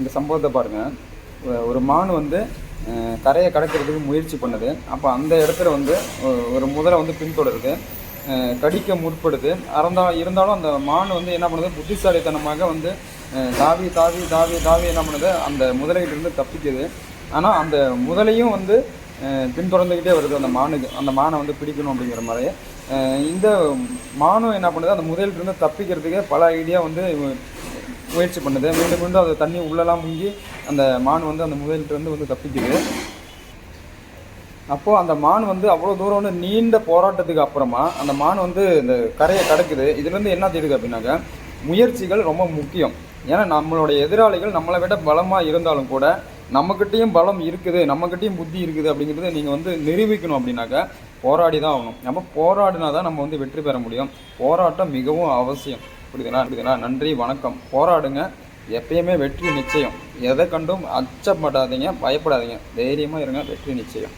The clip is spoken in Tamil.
இந்த சம்பவத்தை பாருங்கள் ஒரு மான் வந்து கரையை கடக்கிறதுக்கு முயற்சி பண்ணுது. அப்போ அந்த இடத்துல வந்து ஒரு முதலை வந்து பின்தொடருது. கடிக்க முற்படுது. அறந்தா இருந்தாலும் அந்த மான் வந்து என்ன பண்ணுது? புத்திசாலித்தனமாக வந்து தாவி தாவி தாவி தாவி என்ன பண்ணுது? அந்த முதலைகிட்டிருந்து தப்பிக்குது. ஆனால் அந்த முதலையும் வந்து பின்தொடர்ந்துக்கிட்டே வருது. அந்த மானுக்கு அந்த மானை வந்து பிடிக்கணும் அப்படிங்கிற மாதிரி. இந்த மானும் என்ன பண்ணுது? அந்த முதலிட்ட தப்பிக்கிறதுக்கு பல ஐடியா வந்து முயற்சி பண்ணுது. மீண்டும் மீண்டும் அது தண்ணி உள்ளெல்லாம் முங்கி அந்த மான் வந்து அந்த முதலிட்ட இருந்து வந்து தப்பிக்குது. அப்போது அந்த மான் வந்து அவ்வளோ தூரம் வந்து நீண்ட போராட்டத்துக்கு அப்புறமா அந்த மான் வந்து இந்த கரையை கடக்குது. இதுலேருந்து என்ன தெரியுது அப்படின்னாக்க முயற்சிகள் ரொம்ப முக்கியம். ஏன்னா நம்மளுடைய எதிராளிகள் நம்மளை விட பலமாக இருந்தாலும் கூட நம்மக்கிட்டேயும் பலம் இருக்குது நம்மக்கிட்டேயும் புத்தி இருக்குது அப்படிங்கிறத நீங்கள் வந்து நிரூபிக்கணும் அப்படின்னாக்க போராடி தான் ஆகணும். நம்ம போராடினா தான் நம்ம வந்து வெற்றி பெற முடியும். போராட்டம் மிகவும் அவசியம். புரியுதுங்களா புரியுதுங்களா நன்றி வணக்கம். போராடுங்க. எப்பயுமே வெற்றி நிச்சயம். எதை கண்டும் அச்சப்படாதீங்க பயப்படாதீங்க. தைரியமாக இருங்க வெற்றி நிச்சயம்.